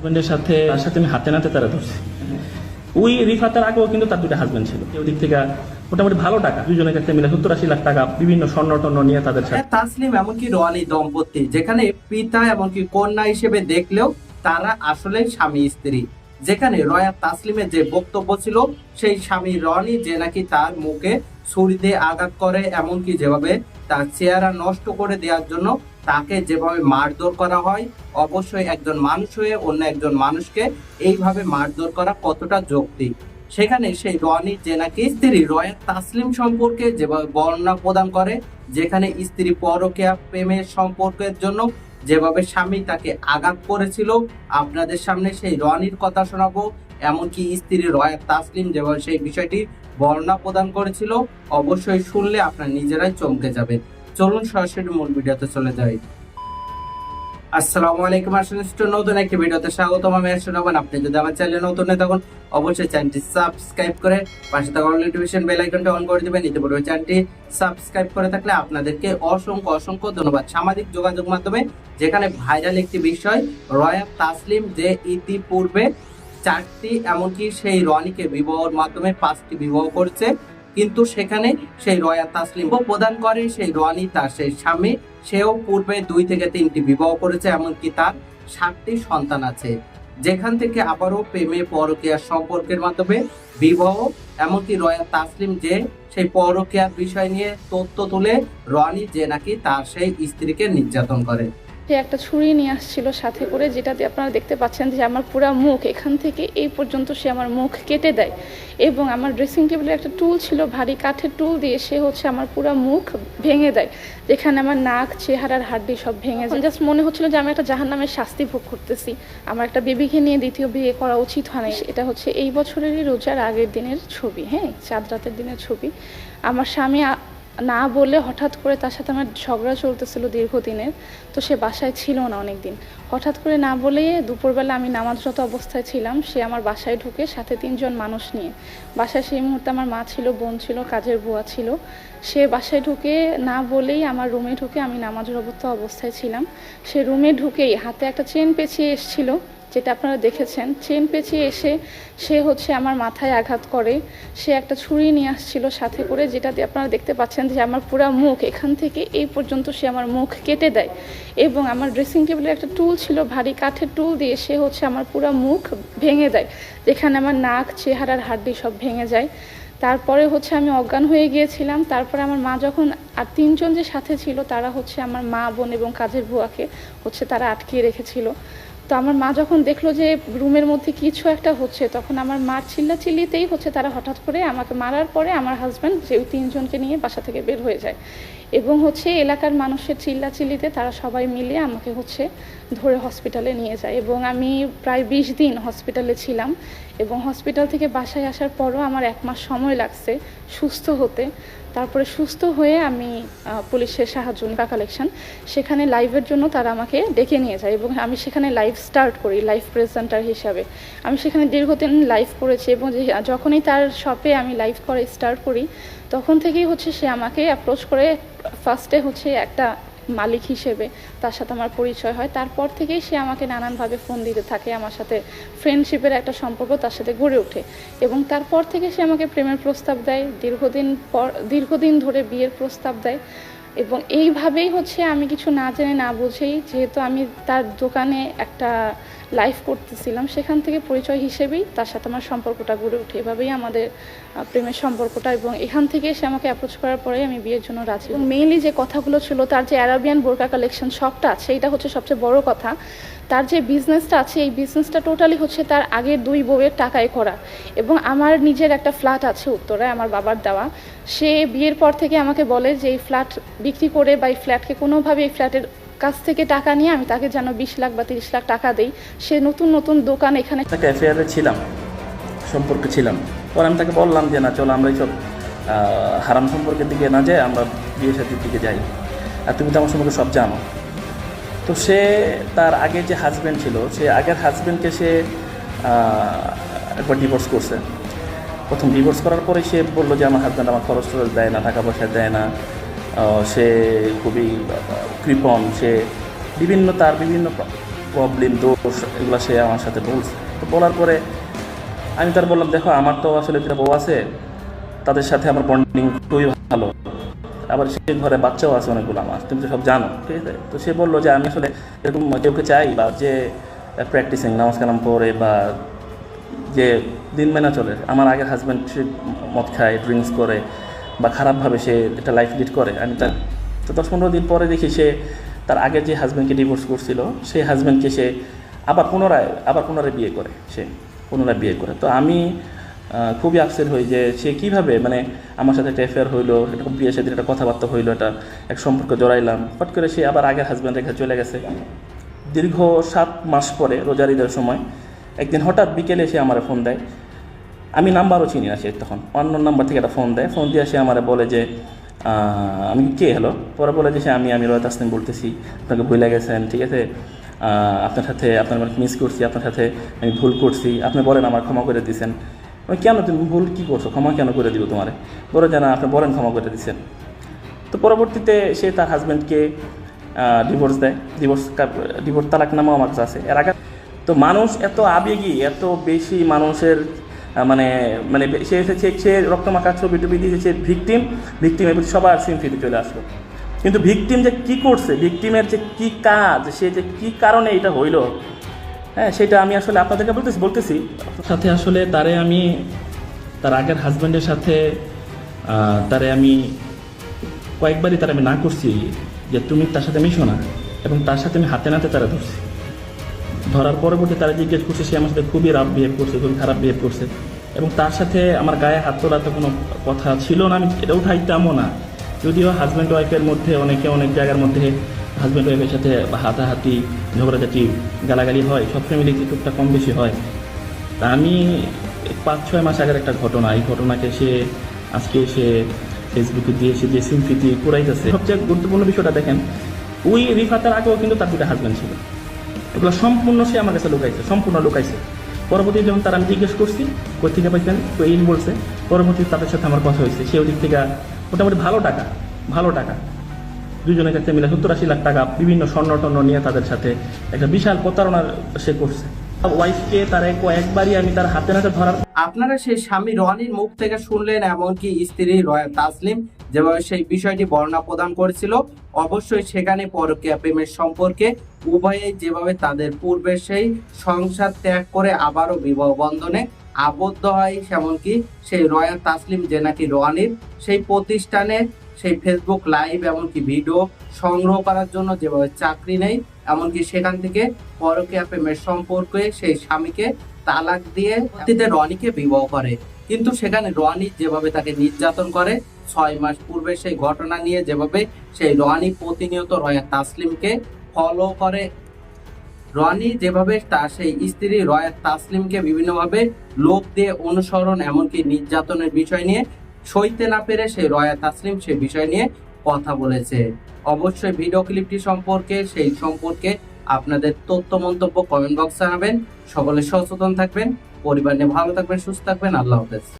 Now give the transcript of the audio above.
হাজব্যান্ডের সাথে তার সাথে আমি হাতে নাতে তারা ধরছি। ওই রিফাতের আগেও কিন্তু তার দুটো হাজব্যান্ড ছিল। ওদিক থেকে মোটামুটি ভালো টাকা দুজনের কাছে মিলে সত্তর আশি লাখ টাকা বিভিন্ন স্বর্ণ টর্ণ নিয়ে তাদের সাথে হ্যাঁ, তাসলিম এমনকি রনি দম্পতি যেখানে পিতা এমনকি কন্যা হিসেবে দেখলেও তারা আসলে স্বামী স্ত্রী। যেখানে রয়া তাসলিমের যে বক্তব্য ছিল সেই স্বামী রনি যে নাকি তার মুখে ছুরি দিয়ে আঘাত করে এমনকি যেভাবে তার চেহারা নষ্ট করে দেওয়ার জন্য তাকে যেভাবে মারধর করা হয়, অবশ্যই একজন মানুষ হয়ে অন্য একজন মানুষকে এইভাবে মারধর করা কতটা যৌক্তিক? সেখানে সেই রনি যে নাকি স্ত্রী রয়া তাসলিম সম্পর্কে যেভাবে বর্ণনা প্রদান করে, যেখানে স্ত্রী পরকীয়া প্রেমের সম্পর্কের জন্য যেভাবে স্বামী তাকে আঘাত করেছিল, আপনাদের সামনে সেই রনির কথা শোনাবো। এমনকি স্ত্রী রয়া তাসলিম যেভাবে সেই বিষয়টি বর্ণনা প্রদান করেছিল, অবশ্যই শুনলে আপনার নিজেরাই চমকে যাবেন। চলুন সরাসরি মূল ভিডিওতে চলে যাই। আসসালামু আলাইকুম আসলে নতুন একটি ভিডিওতে স্বাগতম। আমি আসলে আপনি যদি আমার চ্যানেলে নতুন হয়ে থাকুন, অবশ্যই চ্যানেলটি সাবস্ক্রাইব করে পাশে থাকা নোটিফিকেশন বেল আইকনটা অন করে দিবেন। ইতিপূর্বে চ্যানেলটি সাবস্ক্রাইব করে থাকলে আপনাদেরকে অসংখ্য অসংখ্য ধন্যবাদ। সামাজিক যোগাযোগ মাধ্যমে যেখানে ভাইরাল একটি বিষয় রয়া তাসলিম যে ইতিপূর্বে চারটি, এমনকি সেই রনিকে বিবাহর মাধ্যমে পাঁচটি বিবাহ করেছে। কিন্তু সেখানে সেই রয়া তাসলিম প্রদান করে, সেই রনি তার সেই স্বামী, সেও পূর্বে দুই থেকে তিনটি বিবাহ করেছে, এমনকি তার সাতটি সন্তান আছে। যেখান থেকে আবারও প্রেমে পরকীয়ার সম্পর্কের মাধ্যমে বিবাহ, এমনকি রয়া তাসলিম যে সেই পরকীয়ার বিষয় নিয়ে তথ্য তুলে রনি যে নাকি তার সেই স্ত্রীকে নির্যাতন করে। সে একটা ছুরি নিয়ে আসছিল সাথে করে, যেটাতে আপনারা দেখতে পাচ্ছেন যে আমার পুরা মুখ, এখান থেকে এই পর্যন্ত সে আমার মুখ কেটে দেয়। এবং আমার ড্রেসিং টেবিলের একটা টুল ছিল, ভারী কাঠের টুল দিয়ে সে হচ্ছে আমার পুরা মুখ ভেঙে দেয়। যেখানে আমার নাক, চেহারার হাড্ডি সব ভেঙে যায়। জাস্ট মনে হচ্ছিল যে আমি একটা জাহান্নামের শাস্তি ভোগ করতেছি। আমার একটা বেবিকে নিয়ে দ্বিতীয় বিয়ে করা উচিত হয় না এটা হচ্ছে এই বছরেরই রোজার আগের দিনের ছবি হ্যাঁ? চাঁদ রাতের দিনের ছবি। আমার স্বামী না বলে হঠাৎ করে তার সাথে আমার ঝগড়া চলতেছিল দীর্ঘদিনের তো সে বাসায় ছিল না অনেক দিন হঠাৎ করে না বলে দুপুরবেলা আমি নামাজরত অবস্থায় ছিলাম, সে আমার বাসায় ঢুকে সাথে তিনজন মানুষ নিয়ে। বাসায় সেই মুহূর্তে আমার মা ছিল, বোন ছিল, কাজের বুয়া ছিল। সে বাসায় ঢুকে না বলেই আমার রুমে ঢুকে আমি নামাজরত অবস্থায় ছিলাম। সে রুমে ঢুকেই হাতে একটা চেন পেঁচিয়ে এসেছিল। যেটা আপনারা দেখেছেন, চেন পেঁচিয়ে এসে সে হচ্ছে আমার মাথায় আঘাত করে। সে একটা ছুরি নিয়ে আসছিল সাথে করে যেটাতে আপনারা দেখতে পাচ্ছেন যে আমার পুরো মুখ, এখান থেকে এই পর্যন্ত সে আমার মুখ কেটে দেয়। এবং আমার ড্রেসিং টেবিলের একটা টুল ছিল, ভারী কাঠের টুল দিয়ে সে হচ্ছে আমার পুরো মুখ ভেঙে দেয়, যেখানে আমার নাক, চেহারার হাড্ডি সব ভেঙে যায়। তারপরে হচ্ছে আমি অজ্ঞান হয়ে গিয়েছিলাম। তারপরে আমার মা যখন, আর তিনজন যে সাথে ছিল, তারা হচ্ছে আমার মা, বোন এবং কাজের বুয়াকে হচ্ছে তারা আটকিয়ে রেখেছিল। তো আমার মা যখন দেখল যে রুমের মধ্যে কিছু একটা হচ্ছে, তখন আমার মা চিল্লা চিল্লিতেই হচ্ছে। তারা হঠাৎ করে আমাকে মারার পরে আমার হাজব্যান্ড যে ওই তিনজনকে নিয়ে বাসা থেকে বের হয়ে যায়। এবং হচ্ছে এলাকার মানুষের চিল্লা চিল্লিতে তারা সবাই মিলে আমাকে হচ্ছে ধরে হসপিটালে নিয়ে যায়। এবং আমি প্রায় বিশ দিন হসপিটালে ছিলাম এবং হসপিটাল থেকে বাসায় আসার পরও আমার এক মাস সময় লাগছে সুস্থ হতে। তারপরে সুস্থ হয়ে আমি পুলিশের সাহায্য নিকা কালেকশন সেখানে লাইভের জন্য তারা আমাকে ডেকে নিয়ে যায় এবং আমি সেখানে লাইভ স্টার্ট করি লাইভ প্রেজেন্টার হিসাবে। আমি সেখানে দীর্ঘদিন লাইভ করেছি এবং যখনই তার শপে আমি লাইভ করে স্টার্ট করি তখন থেকেই হচ্ছে সে আমাকে অ্যাপ্রোচ করে ফার্স্টে হচ্ছে একটা মালিক হিসেবে তার সাথে আমার পরিচয় হয়। তারপর থেকেই সে আমাকে নানানভাবে ফোন দিতে থাকে, আমার সাথে ফ্রেন্ডশিপের একটা সম্পর্ক তার সাথে গড়ে ওঠে। এবং তারপর থেকে সে আমাকে প্রেমের প্রস্তাব দেয়, দীর্ঘদিন পর, দীর্ঘদিন ধরে বিয়ের প্রস্তাব দেয়। এবং এইভাবেই হচ্ছে আমি কিছু না জেনে না বুঝেই, যেহেতু আমি তার দোকানে একটা লাইভ করতেছিলাম, সেখান থেকে পরিচয় হিসেবেই তার সাথে আমার সম্পর্কটা গড়ে ওঠে। এভাবেই আমাদের প্রেমের সম্পর্কটা এবং এখান থেকে সে আমাকে অ্যাপ্রোচ করার পরেই আমি বিয়ের জন্য রাজি। এবং মেইনলি যে কথাগুলো ছিল, তার যে অ্যারাবিয়ান বোরকা কালেকশন শপটা আছে, এটা হচ্ছে সবচেয়ে বড় কথা। তার যে বিজনেসটা আছে, এই বিজনেসটা টোটালি হচ্ছে তার আগের দুই বউয়ের টাকায় করা। এবং আমার নিজের একটা ফ্ল্যাট আছে উত্তরায় আমার বাবার দেওয়া। সে বিয়ের পর থেকে আমাকে বলে যে এই ফ্ল্যাট বিক্রি করে বা এই ফ্ল্যাটকে কোনোভাবে এই ফ্ল্যাটের কাছ থেকে টাকা নিয়ে আমি তাকে যেন বিশ লাখ বা তিরিশ লাখ টাকা দেই, সে নতুন নতুন দোকান এখানে তাকে অ্যাফেয়ারে ছিলাম, সম্পর্কে ছিলাম। পরে আমি তাকে বললাম যে, না, চলো আমরা এইসব হারাম সম্পর্কের দিকে না যাই, আমরা বিয়ে সাথীর দিকে যাই। আর তুমি তো আমার সম্পর্কে সব জানো। তো সে তার আগে যে হাজব্যান্ড ছিল, সে আগের হাজব্যান্ডকে সে একবার ডিভোর্স করছে। প্রথম ডিভোর্স করার পরে সে বলল যে, আমার হাজব্যান্ড আমার খরচ টরচ দেয় না টাকা পয়সা দেয় না। সে খুবই কৃপণ, সে বিভিন্ন, তার বিভিন্ন প্রবলেম দোষ, এগুলো সে আমার সাথে বলছে। তো বলার পরে আমি তার বললাম, দেখো, আমার তো আসলে দুটা বউ আছে, তাদের সাথে আমার বন্ডিং খুবই ভালো। আবার সে ঘরে বাচ্চাও আছে অনেকগুলো আমার, তুমি তো সব জানো, ঠিক আছে? তো সে বলল যে, আমি আসলে এরকম কেউকে চাই বা যে প্র্যাকটিসিং নামাজ কালাম পরে বা যে দিন মেনা চলে, আমার আগের হাজব্যান্ড সে মদ খায় ড্রিঙ্কস করে বা খারাপভাবে সে একটা লাইফ লিড করে। আমি তার তো দশ পনেরো দিন পরে দেখি সে তার আগের যে হাজব্যান্ডকে ডিভোর্স করছিল, সেই হাজব্যান্ডকে সে আবার পুনরায় আবার পুনরায় বিয়ে করে সে। পুনরায় বিয়ে করে। তো আমি খুবই আপসেট হই যে সে কীভাবে মানে আমার সাথে একটা অ্যাফেয়ার হইল এরকম বিয়ে সাথে একটা কথাবার্তা হইল এটা এক সম্পর্ক জড়াইলাম। হট করে সে আবার আগের হাজব্যান্ড রেখে চলে গেছে। দীর্ঘ সাত মাস পরে, রোজার ঈদের সময়, একদিন হঠাৎ বিকেলে সে আমার ফোন দেয়। আমি নাম্বারও চিনি না সে তখন। অন্য নাম্বার থেকে একটা ফোন দেয়। ফোন দিয়ে সে আমার বলে যে আমি কে? হলো পরে বলে যে, সে আমি আমি রয়ত আসলিম বলতেছি। আপনাকে ভুলে গেছেন, ঠিক আছে? আপনার সাথে, আপনার অনেক মিস করছি, আপনার সাথে আমি ভুল করছি। আপনি বলেন আমার ক্ষমা করে দিয়েছেন আমি, কেন তুমি ভুল কী করছ? ক্ষমা কেন করে দিব তোমারে? বলে যে, না, আপনি বলেন ক্ষমা করে দিচ্ছেন তো পরবর্তীতে সে তার হাজব্যান্ডকে ডিভোর্স দেয়। ডিভোর্স ডিভোর্স তালাক নামাও আমার কাছে আছে। এর আগে তো মানুষ এত আবেগী, এত বেশি মানুষের মানে মানে সে এসেছে সে রক্তমাখা ছবি টবি দিয়েছে ভিকটিম ভিকটিমের প্রতি সবার সিমফিতে চলে আসলো। কিন্তু ভিকটিম যে কি করছে, ভিকটিমের যে কি কাজ, সে যে কি কারণে এটা হইল হ্যাঁ সেটা আমি আসলে আপনাদেরকে বলতেছি বলতেছি। সাথে আসলে তারে আমি, তার আগের হাজব্যান্ডের সাথে তারে আমি কয়েকবারই তার আমি না করছি যে তুমি তার সাথে মিশো না, এবং তার সাথে আমি হাতে নাতে তারা ধরছি। ধরার পরবর্তী তারা জিজ্ঞেস করছে, সে আমার সাথে খুবই রাফ বিহেভ করছে, খুবই খারাপ বিহেভ করছে। এবং তার সাথে আমার গায়ে হাত তোলার তো কোনো কথা ছিল না, আমি এটা উঠাইতামও না। যদিও হাজব্যান্ড ওয়াইফের মধ্যে, অনেকে অনেক জায়গার মধ্যে হাজব্যান্ড ওয়াইফের সাথে হাতাহাতি, ঝগড়াঝাটি, গালাগালি হয়, সব ফ্যামিলিতে টুকটা কম বেশি হয়। তা আমি পাঁচ, ছয় মাস আগের একটা ঘটনা, এই ঘটনাকে সে, আজকে সে ফেসবুকে দিয়ে সে যে সিম্পিতি কুড়াইতেছে। সবচেয়ে গুরুত্বপূর্ণ বিষয়টা দেখেন, ওই রিফাতের আগেও কিন্তু তার দুটা হাজব্যান্ড ছিল। এগুলো সম্পূর্ণ সে আমার কাছে লুকাইছে, সম্পূর্ণ লুকাইছে। পরবর্তী যখন তারা আমি জিজ্ঞেস করছি কোথা থেকে পাইছেন? তো এই বলছে। পরবর্তী তাদের সাথে আমার কথা হয়েছে। সে ওদিক থেকে মোটামুটি ভালো টাকা ভালো টাকা। দুজনের কাছে মিলে সত্তর আশি লাখ টাকা বিভিন্ন স্বর্ণ টর্ণ নিয়ে তাদের সাথে একটা বিশাল প্রতারণার সে করছে। ওয়াইফকে তার কয়েকবারই আমি তার হাতে নাতে ধরার আপনারা সেই স্বামী রনির মুখ থেকে শুনলেন এমনকি স্ত্রী তাসলিম যেভাবে সেই বিষয়টি বর্ণনা প্রদান করেছিল। অবশ্যই সেখানে পরকীয়া প্রেমের সম্পর্কে উভয়ে যেভাবে তাদের পূর্বে সেই সংসার ত্যাগ করে আবারও বিবাহ বন্ধনে আবদ্ধ হয় এমনকি সেই রয়া তাসলিম যে নাকি রনির, সেই প্রতিষ্ঠানে সেই ফেসবুক লাইভ এমনকি ভিডিও সংগ্রহ করার জন্য যেভাবে চাকরি নেই, এমনকি সেখান থেকে পরকীয়া প্রেমের সম্পর্কে সেই স্বামীকে তালাক দিয়ে অতীতে রনিকে বিবাহ করে। কিন্তু সেখানে রনি যেভাবে তাকে নির্যাতন করে, ছয় মাস পূর্বে সেই ঘটনা নিয়ে যেভাবে সেই রনি প্রতিনিয়ত রয়া তাসলিমকে ফলো করে, রনি যেভাবে তার সেই স্ত্রী রয়া তাসলিমকে বিভিন্নভাবে লোক দিয়ে অনুসরণ, এমনকি নির্যাতনের বিষয় নিয়ে সইতে না পেরে সেই রয়া তাসলিম সে বিষয় নিয়ে কথা বলেছে। অবশ্যই ভিডিও ক্লিপটি সম্পর্কে, সেই সম্পর্কে আপনাদের তথ্য, মন্তব্য কমেন্ট বক্স জানাবেন। সকলে সচেতন থাকবেন। পরিবার নিয়ে ভালো থাকবেন, সুস্থ থাকবেন। আল্লাহ হাফেজ।